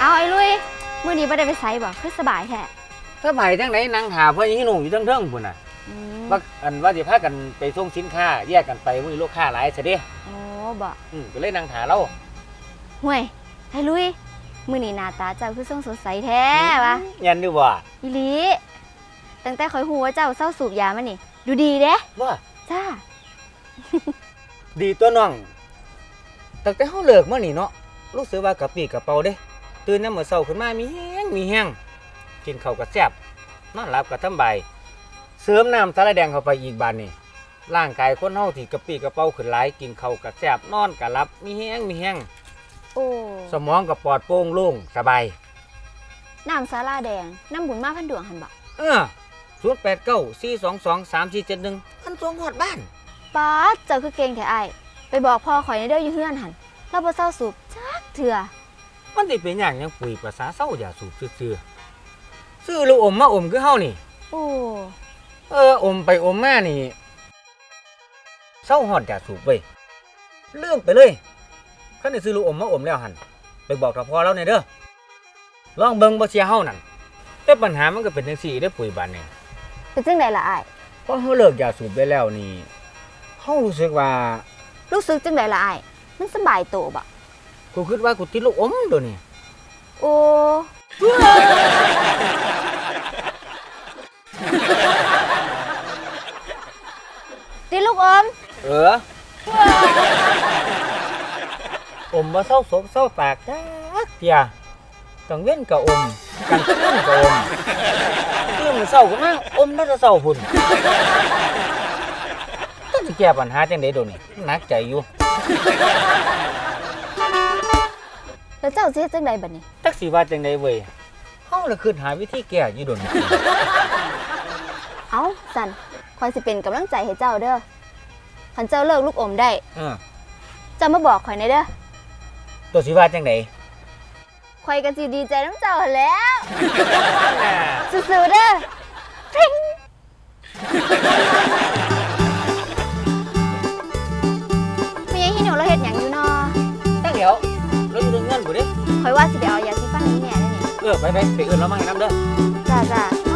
เอาไอ้ลุยมื้อนี้บ่ได้ไปไสบ่คือสบายแท้สบายจังไหนนั่งหาเพื่อนยี่หนุ่มอยู่เทิงๆพุ่นน่ะอืมว่าอันว่าสิพากันไปส่งสินค้าแยกกันไปมื้อนี้ลูกค้าหลายซะเด้โอ้บ่อืมก็เลยนั่งหาเราห่วยไอ้ลุยมื้อนี้หน้าตาเจ้าคือทรงสดใสแท้วะยันอยู่บ่อีหลีตั้งแต่ข่อยฮู้ว่าเจ้าเศร้าสูบยามานี่ ดูดีเด้ว่าจ้า ดีตัวน้องตั้งแต่เฮาเลิกมานี่เนาะรู้สึกว่ากระปรี้กระเป๋าเด้ ตื่นนำมื้อเช้าขึ้นมามีแฮงมีแฮงกินข้าวก็แซ่บนอนหลับก็สำบายเสริมน้ำสาระแดงเข้าไปอีกบานนี่ร่างกายคนเฮาที่กระปรี้กระเป๋าขึ้นหลายกินข้าวก็แซ่บนอนก็หลับมีแฮงมีแฮงโอ้สมองก็ปลอดโปร่งโล่งสบายน้ำสาลาแดงน้ำบุญมาพันดวงหันบ่เออศูนย์แปดเก้าสี่สองสองสามสี่เจ็ดหนึ่งพันสองหอดบ้านป๊าดเจ้าคือเก่งแท้อ้ายไปบอกพ่อข่อยในเด้ออยู่เฮือนหันเราบ่เศร้าสูบจักเถื่อ มันสิเป็นอย่างหยังปุ๋ยภาษาเศร้าอย่าสูบซื่อๆซื้อลูกอมมาอมคือเฮานี่ โอ้เอออมไปอมมานี่เศร้าหอดอย่าสูบเว้ยลืมไปเลยคันได้ซื้อลูกอมมาอมแล้วหันไปบอกกับพ่อแล้วเนี่ยเด้อลองเบิ่งบ่เสียเฮานั่นแต่ปัญหามันก็เป็นจังซี่เด้อปุ๋ยบานนี่เป็นจังไดล่ะอ้ายพอเฮาเลิกยาสูบได้แล้วนี่เฮารู้สึกว่า รู้สึกจังไดล่ะอ้ายมันสบายตัวบ่ กูคิดว่ากูติดลูกอมตัวนี้โอ้ ติลูกอม เออ อมมาเศร้าศพเศร้าปากจักเทียกังเว้นกับอมกันขึ้นกับอมตื่นมาเศร้าก็มาอมน่าจะเศร้าพุ่นก็จะแก้ปัญหาจังไดโดนี่หนักใจอยู่แล้วเจ้าสิเฮ็ดจังไดบัดนี้จักสิว่าจังไดเว้ยเฮาเลยคิดหาวิธีแก้อยู่โดนเอ้าสันคอยสิเป็นกำลังใจให้เจ้าเด้อคันเจ้าเลิกลูกอมได้เออเจ้ามาบอกข่อยในอยเด้อตัวสิว่าจังไดข่อยก็สิดีใจน้ำเจ้าหั้นแหล้วสู้ๆเด้อพริ้ง นกูดิข่อยว่าสิไปเอายาสีฟันนี้แม่แล้วนี่เออไปไปไปเอื่นเรามาให้น้ำเด้อจ้าจ้า